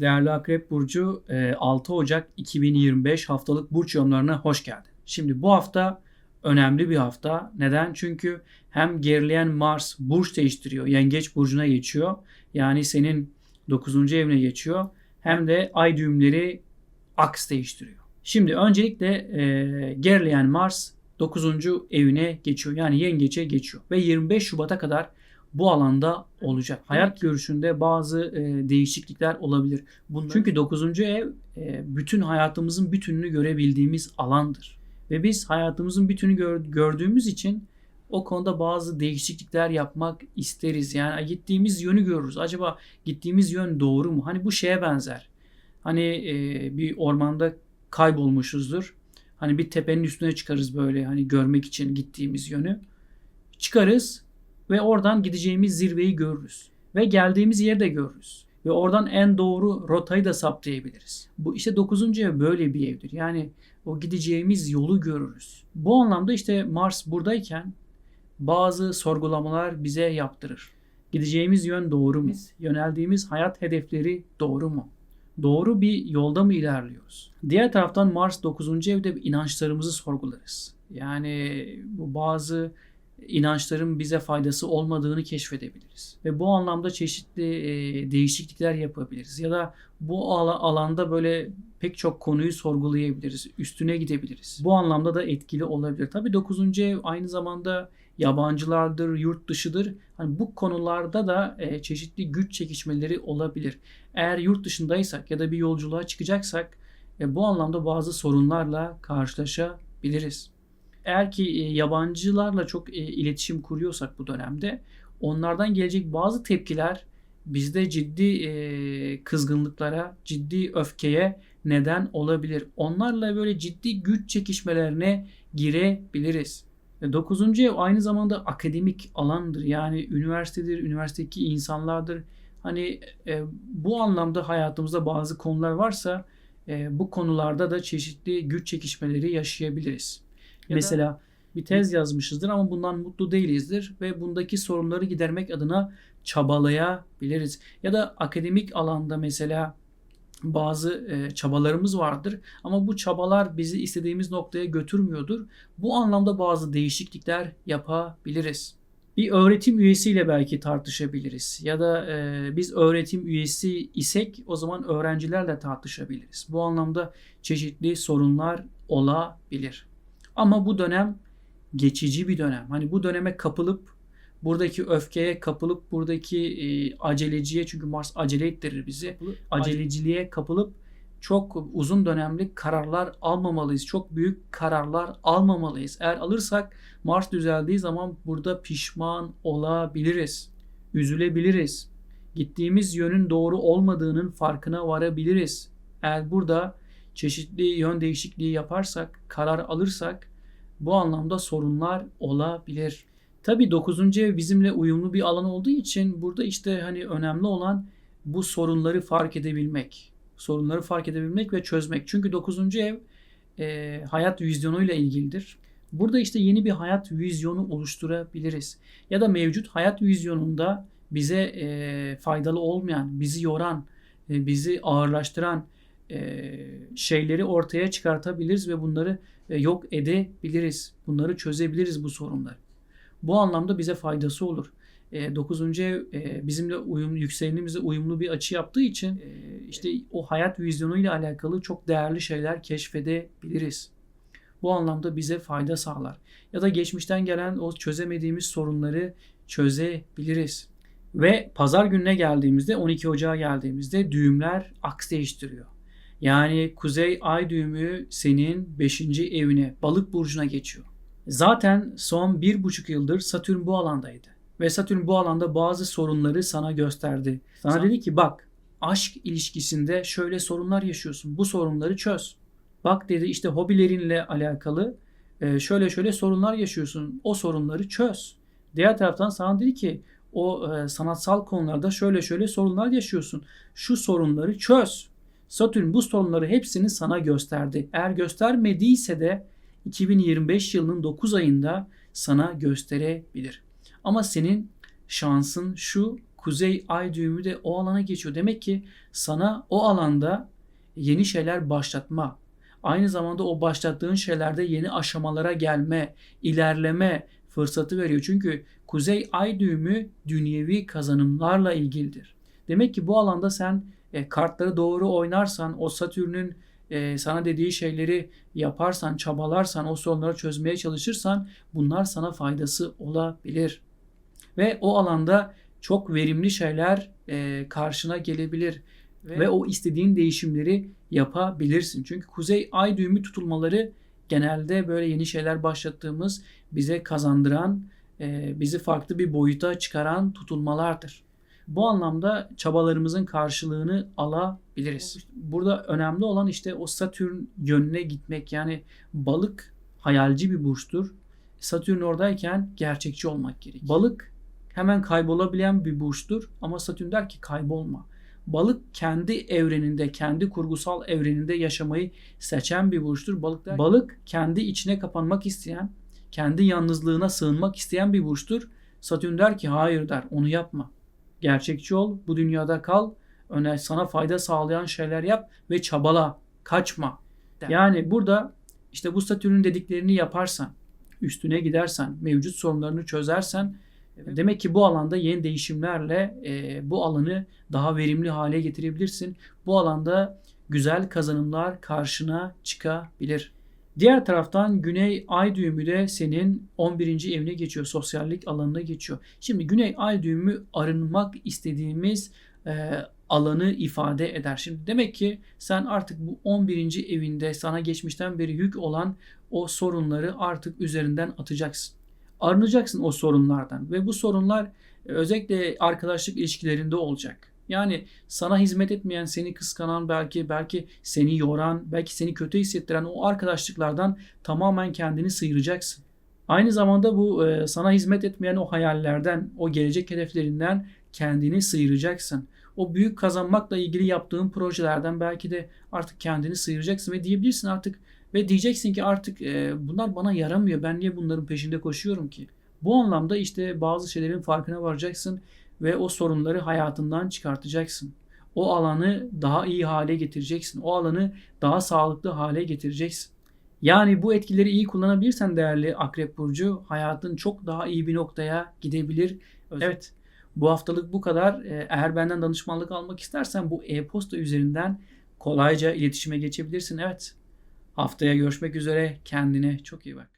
Değerli Akrep Burcu e, 6 Ocak 2025 haftalık burç yorumlarına hoş geldin. Şimdi bu hafta önemli bir hafta. Neden? Çünkü hem gerileyen Mars burç değiştiriyor. Yengeç burcuna geçiyor. Yani senin 9. evine geçiyor. Hem de ay düğümleri aks değiştiriyor. Şimdi öncelikle e, gerileyen Mars 9. evine geçiyor. Yani yengeçe geçiyor. Ve 25 Şubat'a kadar bu alanda olacak. Hayat görüşünde bazı e, değişiklikler olabilir. Bunlar... Çünkü 9. ev e, bütün hayatımızın bütününü görebildiğimiz alandır. Ve biz hayatımızın bütünü gör, gördüğümüz için o konuda bazı değişiklikler yapmak isteriz. Yani gittiğimiz yönü görürüz. Acaba gittiğimiz yön doğru mu? Hani bu şeye benzer. Hani e, bir ormanda kaybolmuşuzdur. Hani bir tepenin üstüne çıkarız böyle hani görmek için gittiğimiz yönü. Çıkarız ve oradan gideceğimiz zirveyi görürüz. Ve geldiğimiz yeri de görürüz. Ve oradan en doğru rotayı da saptayabiliriz. Bu işte 9. ev böyle bir evdir. Yani o gideceğimiz yolu görürüz. Bu anlamda işte Mars buradayken bazı sorgulamalar bize yaptırır. Gideceğimiz yön doğru mu? Yöneldiğimiz hayat hedefleri doğru mu? Doğru bir yolda mı ilerliyoruz? Diğer taraftan Mars 9. evde inançlarımızı sorgularız. Yani bu bazı inançların bize faydası olmadığını keşfedebiliriz. Ve bu anlamda çeşitli e, değişiklikler yapabiliriz. Ya da bu ala, alanda böyle pek çok konuyu sorgulayabiliriz. Üstüne gidebiliriz. Bu anlamda da etkili olabilir. Tabii 9. ev aynı zamanda yabancılardır, yurt dışıdır. Hani bu konularda da e, çeşitli güç çekişmeleri olabilir. Eğer yurt dışındaysak ya da bir yolculuğa çıkacaksak e, bu anlamda bazı sorunlarla karşılaşabiliriz. Eğer ki e, yabancılarla çok e, iletişim kuruyorsak bu dönemde onlardan gelecek bazı tepkiler bizde ciddi e, kızgınlıklara, ciddi öfkeye neden olabilir. Onlarla böyle ciddi güç çekişmelerine girebiliriz. 9. ev aynı zamanda akademik alandır. Yani üniversitedir, üniversitedeki insanlardır. Hani e, bu anlamda hayatımızda bazı konular varsa e, bu konularda da çeşitli güç çekişmeleri yaşayabiliriz. Ya Mesela bir tez yazmışızdır ama bundan mutlu değilizdir ve bundaki sorunları gidermek adına çabalayabiliriz. Ya da akademik alanda mesela bazı e, çabalarımız vardır ama bu çabalar bizi istediğimiz noktaya götürmüyordur. Bu anlamda bazı değişiklikler yapabiliriz. Bir öğretim üyesiyle belki tartışabiliriz ya da e, biz öğretim üyesi isek o zaman öğrencilerle tartışabiliriz. Bu anlamda çeşitli sorunlar olabilir. Ama bu dönem geçici bir dönem. Hani bu döneme kapılıp buradaki öfkeye kapılıp buradaki e, aceleciye çünkü Mars acele ettirir bizi. Aceleciliğe kapılıp çok uzun dönemli kararlar almamalıyız. Çok büyük kararlar almamalıyız. Eğer alırsak Mars düzeldiği zaman burada pişman olabiliriz. Üzülebiliriz. Gittiğimiz yönün doğru olmadığının farkına varabiliriz. Eğer burada çeşitli yön değişikliği yaparsak, karar alırsak bu anlamda sorunlar olabilir. Tabii 9. ev bizimle uyumlu bir alan olduğu için burada işte hani önemli olan bu sorunları fark edebilmek. Sorunları fark edebilmek ve çözmek. Çünkü 9. ev e, hayat vizyonuyla ilgilidir. Burada işte yeni bir hayat vizyonu oluşturabiliriz. Ya da mevcut hayat vizyonunda bize e, faydalı olmayan, bizi yoran, e, bizi ağırlaştıran şeyleri ortaya çıkartabiliriz ve bunları e, yok edebiliriz. Bunları çözebiliriz bu sorunları. Bu anlamda bize faydası olur. E, 9. ev e, bizimle uyum, yükselenimizle uyumlu bir açı yaptığı için e, işte o hayat vizyonuyla alakalı çok değerli şeyler keşfedebiliriz. Bu anlamda bize fayda sağlar. Ya da geçmişten gelen o çözemediğimiz sorunları çözebiliriz. Ve pazar gününe geldiğimizde 12 Ocağı geldiğimizde düğümler aks değiştiriyor. Yani kuzey ay düğümü senin 5. evine, balık burcuna geçiyor. Zaten son bir buçuk yıldır Satürn bu alandaydı. Ve Satürn bu alanda bazı sorunları sana gösterdi. Sana Sen... dedi ki bak aşk ilişkisinde şöyle sorunlar yaşıyorsun. Bu sorunları çöz. Bak dedi işte hobilerinle alakalı e, şöyle şöyle sorunlar yaşıyorsun. O sorunları çöz. Diğer taraftan sana dedi ki o e, sanatsal konularda şöyle şöyle sorunlar yaşıyorsun. Şu sorunları çöz. Satürn bu sorunları hepsini sana gösterdi. Eğer göstermediyse de 2025 yılının 9 ayında sana gösterebilir. Ama senin şansın şu kuzey ay düğümü de o alana geçiyor. Demek ki sana o alanda yeni şeyler başlatma, aynı zamanda o başlattığın şeylerde yeni aşamalara gelme, ilerleme fırsatı veriyor. Çünkü kuzey ay düğümü dünyevi kazanımlarla ilgilidir. Demek ki bu alanda sen e, kartları doğru oynarsan, o Satürn'ün e, sana dediği şeyleri yaparsan, çabalarsan, o sorunları çözmeye çalışırsan bunlar sana faydası olabilir. Ve o alanda çok verimli şeyler e, karşına gelebilir ve, ve o istediğin değişimleri yapabilirsin. Çünkü kuzey ay düğümü tutulmaları genelde böyle yeni şeyler başlattığımız, bize kazandıran, e, bizi farklı bir boyuta çıkaran tutulmalardır. Bu anlamda çabalarımızın karşılığını alabiliriz. Burada önemli olan işte o Satürn yönüne gitmek. Yani balık hayalci bir burçtur. Satürn oradayken gerçekçi olmak gerekir. Balık hemen kaybolabilen bir burçtur ama Satürn der ki kaybolma. Balık kendi evreninde, kendi kurgusal evreninde yaşamayı seçen bir burçtur. Balık der, balık kendi içine kapanmak isteyen, kendi yalnızlığına sığınmak isteyen bir burçtur. Satürn der ki hayır der, onu yapma. Gerçekçi ol, bu dünyada kal, öne sana fayda sağlayan şeyler yap ve çabala, kaçma. Yani burada işte bu Satürn'ün dediklerini yaparsan, üstüne gidersen, mevcut sorunlarını çözersen demek ki bu alanda yeni değişimlerle e, bu alanı daha verimli hale getirebilirsin. Bu alanda güzel kazanımlar karşına çıkabilir. Diğer taraftan Güney Ay düğümü de senin 11. evine geçiyor. Sosyallik alanına geçiyor. Şimdi Güney Ay düğümü arınmak istediğimiz e, alanı ifade eder. Şimdi demek ki sen artık bu 11. evinde sana geçmişten beri yük olan o sorunları artık üzerinden atacaksın. Arınacaksın o sorunlardan ve bu sorunlar e, özellikle arkadaşlık ilişkilerinde olacak. Yani sana hizmet etmeyen, seni kıskanan, belki belki seni yoran, belki seni kötü hissettiren o arkadaşlıklardan tamamen kendini sıyıracaksın. Aynı zamanda bu e, sana hizmet etmeyen o hayallerden, o gelecek hedeflerinden kendini sıyıracaksın. O büyük kazanmakla ilgili yaptığın projelerden belki de artık kendini sıyıracaksın ve diyebilirsin artık ve diyeceksin ki artık e, bunlar bana yaramıyor. Ben niye bunların peşinde koşuyorum ki? Bu anlamda işte bazı şeylerin farkına varacaksın ve o sorunları hayatından çıkartacaksın. O alanı daha iyi hale getireceksin. O alanı daha sağlıklı hale getireceksin. Yani bu etkileri iyi kullanabilirsen değerli Akrep Burcu hayatın çok daha iyi bir noktaya gidebilir. Evet bu haftalık bu kadar. Ee, Eğer benden danışmanlık almak istersen bu e-posta üzerinden kolayca iletişime geçebilirsin. Evet haftaya görüşmek üzere kendine çok iyi bak.